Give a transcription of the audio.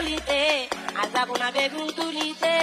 ললিতে আজ যাব না বেগুন তুলিতে।